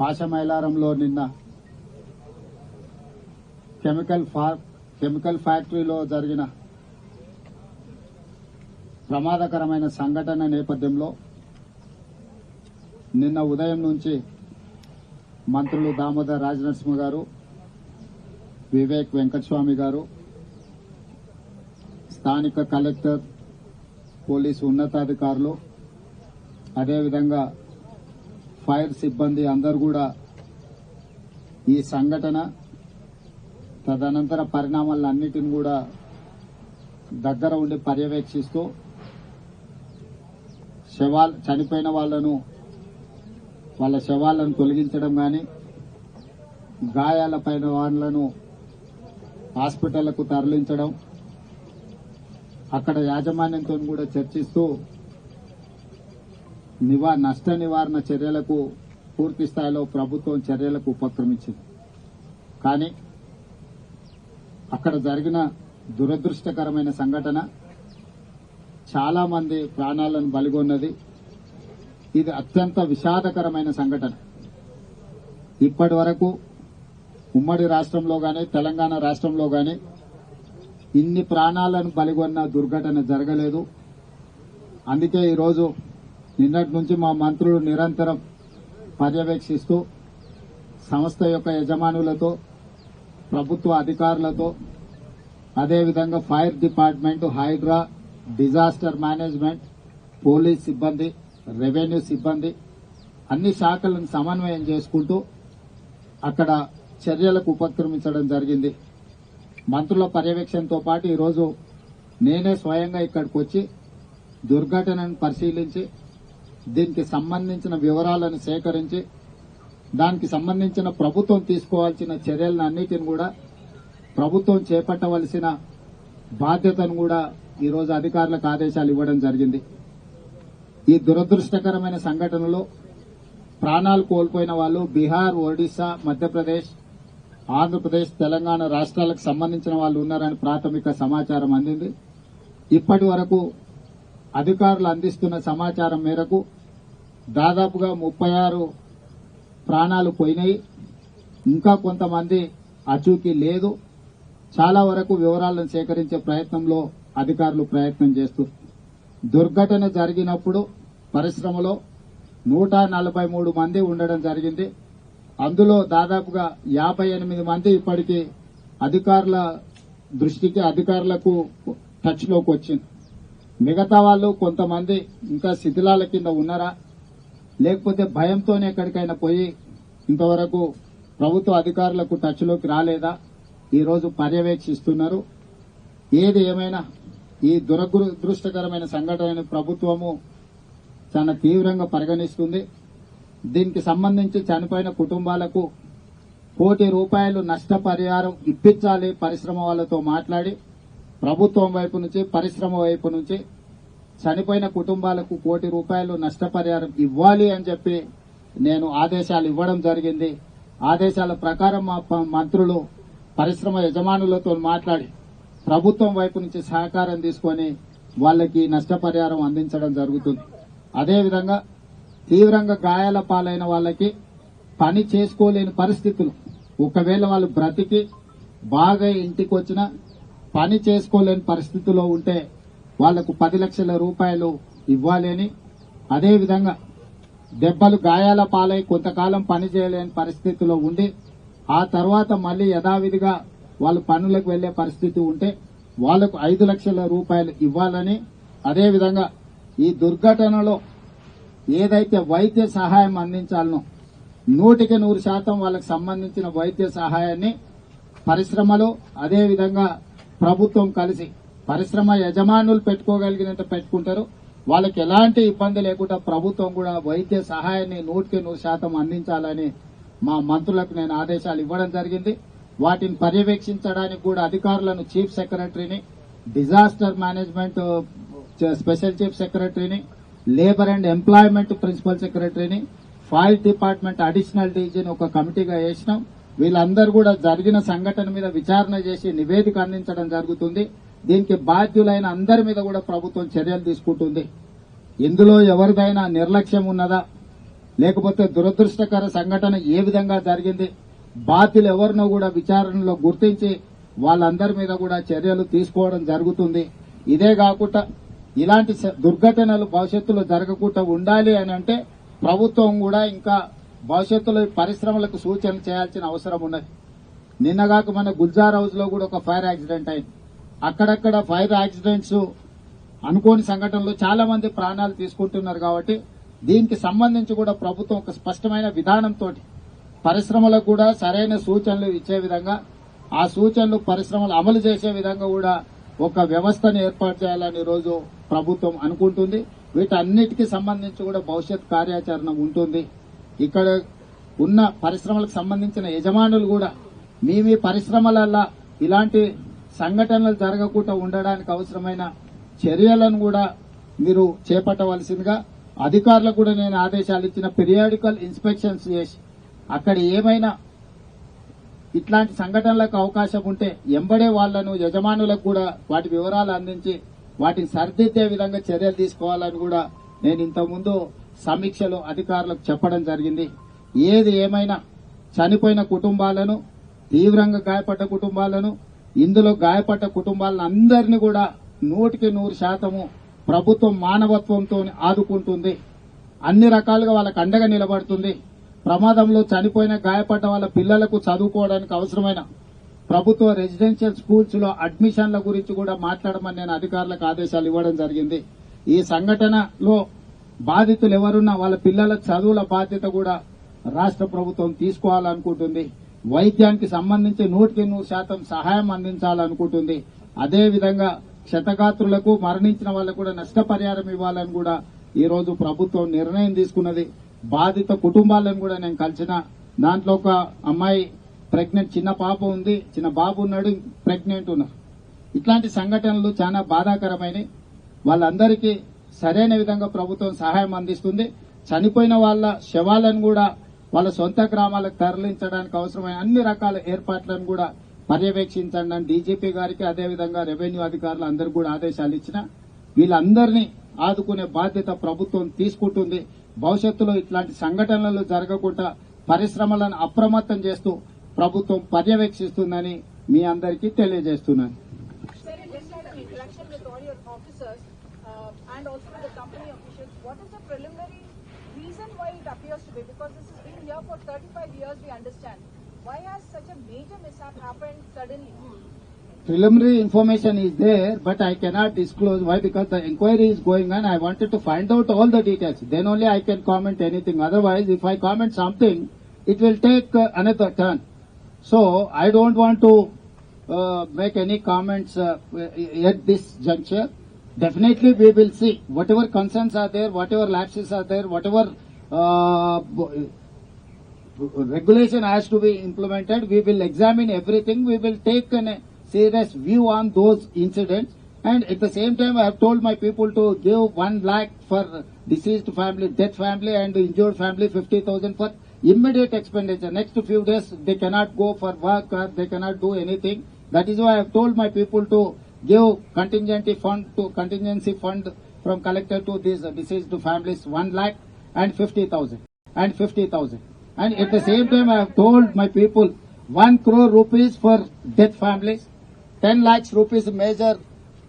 పాశమైలారంలో నిన్న chemical chemical ఫ్యాక్టరీలో జరిగిన ప్రమాదకరమైన సంఘటన నేపథ్యంలో నిన్న ఉదయం నుంచి మంత్రులు దామోదర్ రాజనరసింహ గారు వివేక్ వెంకటస్వామి గారు స్థానిక కలెక్టర్ పోలీసు ఉన్నతాధికారులు అదేవిధంగా ఫైర్ సిబ్బంది అందరూ కూడా ఈ సంఘటన తదనంతర పరిణామాలన్నిటిని కూడా దగ్గర ఉండి పర్యవేక్షిస్తూ శవాలు చనిపోయిన వాళ్ళను వాళ్ళ శవాలను తొలగించడం కానీ గాయాలపైన వాళ్ళను హాస్పిటళ్ళకు తరలించడం అక్కడ యాజమాన్యంతో కూడా చర్చిస్తూ నివా నష్ట నివారణ చర్యలకు పూర్తి స్థాయిలో ప్రభుత్వం చర్యలకు ఉపక్రమించింది. కానీ అక్కడ జరిగిన దురదృష్టకరమైన సంఘటన చాలా మంది ప్రాణాలను బలిగొన్నది. ఇది అత్యంత విషాదకరమైన సంఘటన. ఇప్పటి వరకు ఉమ్మడి రాష్ట్రంలో గాని తెలంగాణ రాష్ట్రంలో గాని ఇన్ని ప్రాణాలను బలిగొన్న దుర్ఘటన జరగలేదు. అందుకే ఈరోజు నిన్నటి నుంచి మా మంత్రులు నిరంతరం పర్యవేక్షిస్తూ సంస్థ యొక్క యజమానులతో ప్రభుత్వ అధికారులతో అదేవిధంగా fire department HYDRAA disaster management police సిబ్బంది రెవెన్యూ సిబ్బంది అన్ని శాఖలను సమన్వయం చేసుకుంటూ అక్కడ చర్యలకు ఉపక్రమించడం జరిగింది. మంత్రుల పర్యవేక్షణతో పాటు ఈరోజు నేనే స్వయంగా ఇక్కడికి వచ్చి దుర్ఘటనను పరిశీలించి దీనికి సంబంధించిన వివరాలను సేకరించి దానికి సంబంధించిన ప్రభుత్వం తీసుకోవాల్సిన చర్యలను అన్నిటిని కూడా ప్రభుత్వం చేపట్టవలసిన బాధ్యతను కూడా ఈరోజు అధికారులకు ఆదేశాలు ఇవ్వడం జరిగింది. ఈ దురదృష్టకరమైన సంఘటనలో ప్రాణాలు కోల్పోయిన వాళ్ళు బీహార్ ఒడిశా మధ్యప్రదేశ్ ఆంధ్రప్రదేశ్ తెలంగాణ రాష్ట్రాలకు సంబంధించిన వాళ్ళు ఉన్నారని ప్రాథమిక సమాచారం అందింది. ఇప్పటి వరకు అధికారులు అందిస్తున్న సమాచారం మేరకు దాదాపుగా ముప్పై ఆరు ప్రాణాలు పోయినాయి. ఇంకా కొంతమంది అచూకీ లేదు. చాలా వరకు వివరాలను సేకరించే ప్రయత్నంలో అధికారులు ప్రయత్నం చేస్తూ దుర్ఘటన జరిగినప్పుడు పరిశ్రమలో నూట నలభై మూడు మంది ఉండడం జరిగింది. అందులో దాదాపుగా యాభై ఎనిమిది మంది ఇప్పటికీ అధికారుల దృష్టికి అధికారులకు టచ్లోకి వచ్చింది. మిగతా వాళ్ళు కొంతమంది ఇంకా శిథిలాల కింద ఉన్నారా? లేకపోతే భయంతోనే ఎక్కడికైనా పోయి ఇంతవరకు ప్రభుత్వ అధికారులకు టచ్లోకి రాలేదా? ఈరోజు పర్యవేక్షిస్తున్నారు. ఏది ఏమైనా ఈ దురదృష్టకరమైన సంఘటనను ప్రభుత్వము చాలా తీవ్రంగా పరిగణిస్తుంది. దీనికి సంబంధించి చనిపోయిన కుటుంబాలకు కోటి రూపాయలు నష్టపరిహారం ఇప్పించాలి పరిశ్రమ వాళ్ళతో మాట్లాడి ప్రభుత్వం వైపు నుంచి పరిశ్రమ వైపు నుంచి చనిపోయిన కుటుంబాలకు కోటి రూపాయలు నష్టపరిహారం ఇవ్వాలి అని చెప్పి నేను ఆదేశాలు ఇవ్వడం జరిగింది. ఆదేశాల ప్రకారం మా మంత్రులు పరిశ్రమ యజమానులతో మాట్లాడి ప్రభుత్వం వైపు నుంచి సహకారం తీసుకొని వాళ్ళకి నష్టపరిహారం అందించడం జరుగుతుంది. అదేవిధంగా తీవ్రంగా గాయాల పాలైన వాళ్ళకి పని చేసుకోలేని పరిస్థితులు. ఒకవేళ వాళ్ళు బ్రతికి బాగా ఇంటికి వచ్చినా పని చేసుకోలేని పరిస్థితిలో ఉంటే వాళ్ళకు పది లక్షల రూపాయలు ఇవ్వాలని. అదేవిధంగా దెబ్బలు గాయాల పాలై కొంతకాలం పని చేయలేని పరిస్థితిలో ఉండి ఆ తర్వాత మళ్ళీ యథావిధిగా వాళ్ళు పనులకు వెళ్ళే పరిస్థితి ఉంటే వాళ్ళకు ఐదు లక్షల రూపాయలు ఇవ్వాలని. అదేవిధంగా ఈ దుర్ఘటనలో ఏదైతే వైద్య సహాయం అందించాలనో నూటికి నూరు శాతం వాళ్ళకు సంబంధించిన వైద్య సహాయాన్ని పరిశ్రమలు అదేవిధంగా ప్రభుత్వం కలిసి పరిశ్రమ యజమానులు పెట్టుకోగలిగినంత పెట్టుకుంటారు. వాళ్ళకి ఎలాంటి ఇబ్బంది లేకుండా ప్రభుత్వం కూడా వైద్య సహాయాన్ని నూటికి నూరు శాతం అందించాలని మా మంత్రులకు నేను ఆదేశాలు ఇవ్వడం జరిగింది. వాటిని పర్యవేక్షించడానికి కూడా అధికారులను చీఫ్ సెక్రటరీని డిజాస్టర్ మేనేజ్మెంట్ స్పెషల్ చీఫ్ సెక్రటరీని లేబర్ అండ్ ఎంప్లాయ్మెంట్ ప్రిన్సిపల్ సెక్రటరీని ఫైర్ డిపార్ట్మెంట్ అడిషనల్ డీజీని ఒక కమిటీగా వేసినాం. వీళ్ళందరూ కూడా జరిగిన సంఘటన మీద విచారణ చేసి నివేదిక అందించడం జరుగుతుంది. దీనికి బాధ్యులైన అందరి మీద కూడా ప్రభుత్వం చర్యలు తీసుకుంటుంది. ఇందులో ఎవరిదైనా నిర్లక్ష్యం ఉన్నదా? లేకపోతే దురదృష్టకర సంఘటన ఏ విధంగా జరిగింది? బాధ్యులు ఎవరినో కూడా విచారణలో గుర్తించి వాళ్ళందరి మీద కూడా చర్యలు తీసుకోవడం జరుగుతుంది. ఇదే కాకుండా ఇలాంటి స- దుర్ఘటనలు భవిష్యత్తులో జరగకుండా ఉండాలి అని అంటే ప్రభుత్వం కూడా ఇంకా భవిష్యత్తులో పరిశ్రమలకు సూచనలు చేయాల్సిన అవసరం ఉన్నది. నిన్నగాక మన గుల్జార్ హౌస్లో కూడా ఒక ఫైర్ యాక్సిడెంట్ అయింది. అక్కడక్కడ ఫైర్ యాక్సిడెంట్స్ అనుకోని సంఘటనలు చాలా మంది ప్రాణాలు తీసుకుంటున్నారు కాబట్టి దీనికి సంబంధించి కూడా ప్రభుత్వం ఒక స్పష్టమైన విధానంతో పరిశ్రమలకు కూడా సరైన సూచనలు ఇచ్చే విధంగా ఆ సూచనలు పరిశ్రమలు అమలు చేసే విధంగా కూడా ఒక వ్యవస్థను ఏర్పాటు చేయాలని రోజు ప్రభుత్వం అనుకుంటుంది. వీటన్నిటికీ సంబంధించి కూడా భవిష్యత్ కార్యాచరణ ఉంటుంది. ఇక్కడ ఉన్న పరిశ్రమలకు సంబంధించిన యజమానులు కూడా మీ మీ పరిశ్రమలల్లో ఇలాంటి సంఘటనలు జరగకుండా ఉండడానికి అవసరమైన చర్యలను కూడా మీరు చేపట్టవలసిందిగా అధికారులకు కూడా నేను ఆదేశాలు ఇచ్చిన పీరియాడికల్ ఇన్స్పెక్షన్స్ చేసి అక్కడ ఏమైనా ఇట్లాంటి సంఘటనలకు అవకాశం ఉంటే ఎంబడే వాళ్ళను యజమానులకు కూడా వాటి వివరాలు అందించి వాటిని సరిదిద్దే విధంగా చర్యలు తీసుకోవాలని కూడా నేను ఇంతకుముందు సమీక్షలో అధికారులకు చెప్పడం జరిగింది. ఏది ఏమైనా చనిపోయిన కుటుంబాలను తీవ్రంగా గాయపడ్డ కుటుంబాలను ఇందులో గాయపడ్డ కుటుంబాలను అందరినీ కూడా నూటికి నూరు శాతము ప్రభుత్వం మానవత్వంతో ఆదుకుంటుంది. అన్ని రకాలుగా వాళ్ళకు అండగా నిలబడుతుంది. ప్రమాదంలో చనిపోయిన గాయపడ్డ వాళ్ళ పిల్లలకు చదువుకోవడానికి అవసరమైన ప్రభుత్వ రెసిడెన్షియల్ స్కూల్స్లో అడ్మిషన్ల గురించి కూడా మాట్లాడమని నేను అధికారులకు ఆదేశాలు ఇవ్వడం జరిగింది. ఈ సంఘటనలో బాధితులు ఎవరున్నా వాళ్ళ పిల్లల చదువుల బాధ్యత కూడా రాష్ట్ర ప్రభుత్వం తీసుకోవాలనుకుంటుంది. వైద్యానికి సంబంధించి నూటికి నూరు శాతం సహాయం అందించాలనుకుంటుంది. అదేవిధంగా క్షతగాత్రులకు మరణించిన వాళ్ళకు కూడా నష్టపరిహారం ఇవ్వాలని కూడా ఈరోజు ప్రభుత్వం నిర్ణయం తీసుకున్నది. బాధిత కుటుంబాలను కూడా నేను కలిసిన దాంట్లో ఒక అమ్మాయి ప్రెగ్నెంట్ చిన్న పాప ఉంది. చిన్న బాబు ఉన్నాడు ప్రెగ్నెంట్ ఉన్నారు. ఇట్లాంటి సంఘటనలు చాలా బాధాకరమైనవి వాళ్ళందరికీ సరైన విధంగా ప్రభుత్వం సహాయం అందిస్తుంది. చనిపోయిన వాళ్ళ శవాలను కూడా వాళ్ళ సొంత గ్రామాలకు తరలించడానికి అవసరమైన అన్ని రకాల ఏర్పాట్లను కూడా పర్యవేక్షించండి అని డీజీపీ గారికి అదేవిధంగా రెవెన్యూ అధికారులు అందరికీ కూడా ఆదేశాలు ఇచ్చిన వీళ్ళందరినీ ఆదుకునే బాధ్యత ప్రభుత్వం తీసుకుంటుంది. భవిష్యత్తులో ఇట్లాంటి సంఘటనలు జరగకుండా పరిశ్రమలను అప్రమత్తం చేస్తూ ప్రభుత్వం పర్యవేక్షిస్తుందని మీ అందరికీ తెలియజేస్తున్నాను. Uh, and also the company officials. What is the preliminary reason why it appears to be? Because this has been here for 35 years, we understand. Why has such a major mishap happened suddenly? preliminary information is there, but I cannot disclose. Why? Because the inquiry is going on. I wanted to find out all the details. Then only I can comment anything. Otherwise, if I comment something, it will take uh, another turn. So, I don't want to uh, make any comments uh, at this juncture. Definitely, we will see whatever concerns are there, whatever lapses are there, whatever uh, regulation has to be implemented. We will examine everything. We will take a serious view on those incidents. And at the same time, I have told my people to give one lakh for deceased family, death family, and injured family, fifty thousand for immediate expenditure. Next few days, they cannot go for work or they cannot do anything. That is why I have told my people to give contingency fund to contingency fund from collector to these deceased families one lakh and fifty thousand and fifty thousand. And at the same time, I have told my people one crore rupees for death families, ten lakhs rupees major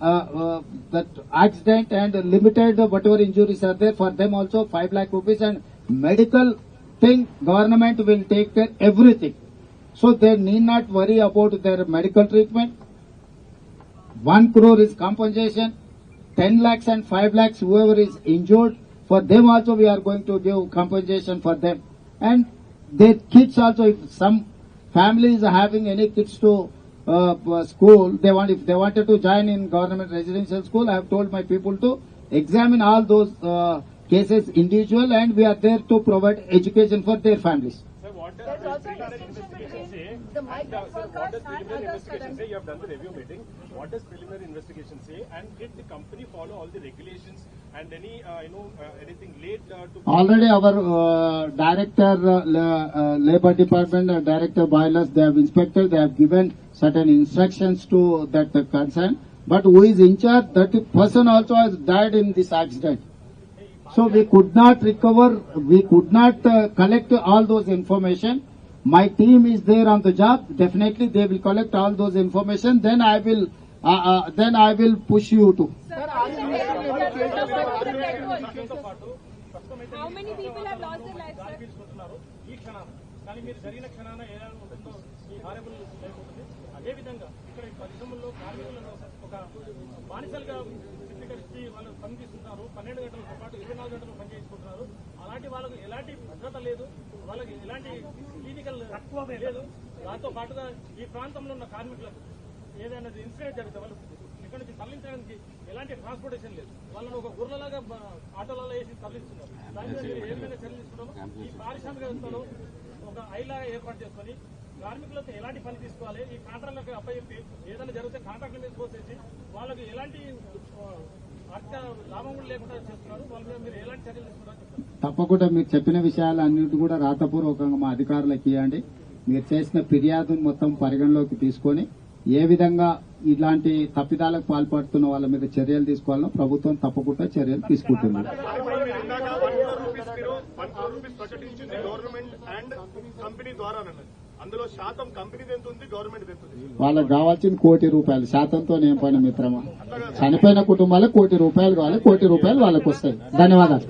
uh, uh, that accident and limited whatever injuries are there for them also five lakh rupees and medical thing government will take care everything. So they need not worry about their medical treatment. One crore is compensation, ten lakhs and five lakhs whoever is injured, for them also we are going to give compensation for them. And their kids also, if some family is having any kids to uh, uh, school, they want, if they wanted to join in government residential school, I have told my people to examine all those uh, cases individual and we are there to provide education for their families. Sir, what There's also a distinction between the migrant And, sir, what workers and preliminary others investigation You have done the review meeting. What does preliminary investigation say? And did the company follow all the regulations and any, uh, you know, uh, anything late uh, to? Already our uh, director, uh, uh, labor department, director boilers, they have inspected, they have given certain instructions to that concern. But who is in charge, that person also has died in this accident. So we could not recover, we could not collect all those information. My team is there on the job. Definitely they will collect all those information. Then I will, then I will push you to. దాంతో పాటు ప్రస్తుతం అయితే How many people have lost their lives, దారి sir? తీసుకుంటున్నారు ఈ క్షణాన కానీ మీరు జరిగిన క్షణాన ఉంటుందో ఈ హారబుల్ అదేవిధంగా ఇక్కడ ఈ పరిశ్రమల్లో కార్మికులను ఒక బానిసలుగా చిత్రీకరించి వాళ్ళు పని తీసుకుంటున్నారు పన్నెండు గంటలతో పాటు ఇరవై నాలుగు గంటలు పని చేసుకుంటున్నారు అలాంటి వాళ్ళకు ఎలాంటి భద్రత లేదు వాళ్ళకి ఎలాంటి క్లినికల్ లేదు దాంతో పాటుగా ఈ ప్రాంతంలో ఉన్న కార్మికులకు ఏదైనా ఇన్సిడెంట్ జరిగితే వాళ్ళు ఇక్కడ నుంచి తరలించడానికి ఎలాంటి ట్రాన్స్పోర్టేషన్ లేదు. వాళ్ళని ఒక గుర్రలాగా ఆటోలలో వేసి తరలిస్తున్నారు. దాని మీద మీరు చర్యలు తీసుకున్నాము ఈ పారిశ్రామిక వ్యవస్థలో ఒక ఐలాగా ఏర్పాటు చేసుకొని కార్మికులతో ఎలాంటి పని తీసుకోవాలి? ఈ కాంట్రాక్టులకు అప్పచెప్పి ఏదైనా జరిగితే కాంట్రాక్టుల మీద పోసేసి వాళ్ళకి ఎలాంటి ఆ, లాభం లేకుండా చేస్తున్నారు. వాళ్ళ మీరు ఎలాంటి చర్యలు తీసుకున్నారో తప్పకుండా మీరు చెప్పిన విషయాలు అన్నిటి కూడా రాతపూర్వకంగా మా అధికారులకు ఇవ్వండి. మీరు చేసిన ఫిర్యాదును మొత్తం పరిగణలోకి తీసుకొని ఏ విధంగా ఇలాంటి తప్పిదాలకు పాల్పడుతున్న వాళ్ళ మీద చర్యలు తీసుకోవాలో ప్రభుత్వం తప్పకుండా చర్యలు తీసుకుంటుంది. వాళ్ళకి కావాల్సిన కోటి రూపాయలు. శాతంతో ఏం పని మిత్రమా? చనిపోయిన కుటుంబాలకు కోటి రూపాయలు కావాలి కోటి రూపాయలు వాళ్ళకి వస్తాయి ధన్యవాదాలు.